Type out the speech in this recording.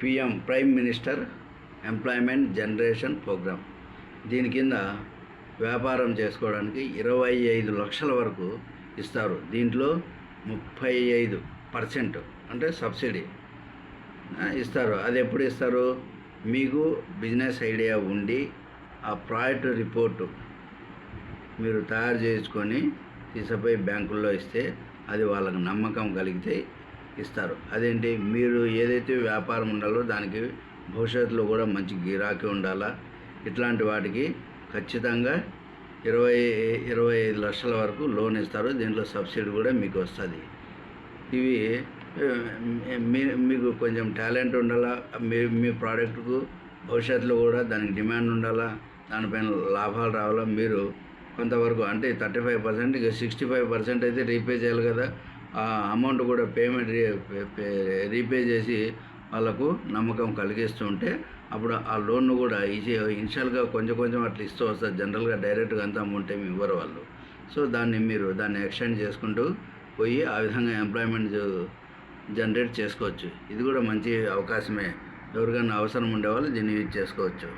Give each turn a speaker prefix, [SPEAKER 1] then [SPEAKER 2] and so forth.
[SPEAKER 1] PM prime minister employment generation programme. దీని కింద వ్యాపారం చేసుకోవడానికి ఇరవై ఐదు లక్షల వరకు ఇస్తారు. దీంట్లో ముప్పై ఐదు పర్సెంట్ అంటే సబ్సిడీ ఇస్తారు. అది ఎప్పుడు ఇస్తారు? మీకు బిజినెస్ ఐడియా ఉండి ఆ ప్రాజెక్ట్ రిపోర్టు మీరు తయారు చేసుకొని తీసుకుపోయి బ్యాంకుల్లో ఇస్తే అది వాళ్ళకి నమ్మకం కలిగితే ఇస్తారు. అదేంటి? మీరు ఏదైతే వ్యాపారం ఉండాలో దానికి భవిష్యత్తులో కూడా మంచి గిరాకీ ఉండాలా? ఇట్లాంటి వాటికి ఖచ్చితంగా ఇరవై ఇరవై ఐదు లక్షల వరకు లోన్ ఇస్తారు. దీంట్లో సబ్సిడీ కూడా మీకు వస్తుంది. ఇవి మీ మీకు కొంచెం టాలెంట్ ఉండాలా? మీ మీ ప్రోడక్ట్కు భవిష్యత్తులో కూడా దానికి డిమాండ్ ఉండాలా? దానిపైన లాభాలు రావాలా? మీరు కొంతవరకు అంటే థర్టీ ఫైవ్ పర్సెంట్ ఇక సిక్స్టీ ఫైవ్ పర్సెంట్ అయితే రీపే చేయాలి కదా? అమౌంట్ కూడా పేమెంట్ రీపే చేసి వాళ్ళకు నమ్మకం కలిగిస్తూ ఉంటే అప్పుడు ఆ లోన్ కూడా ఈజీ ఇన్షియల్గా కొంచెం కొంచెం అట్లా ఇస్తూ వస్తారు. జనరల్గా డైరెక్ట్గా అంత అమౌంట్ ఏమి ఇవ్వరు వాళ్ళు. సో దాన్ని మీరు దాన్ని ఎక్స్టెండ్ చేసుకుంటూ పోయి ఆ విధంగా ఎంప్లాయ్మెంట్ జనరేట్ చేసుకోవచ్చు. ఇది కూడా మంచి అవకాశమే. ఎవరికైనా అవసరం ఉండేవాళ్ళు దీన్ని యూజ్ చేసుకోవచ్చు.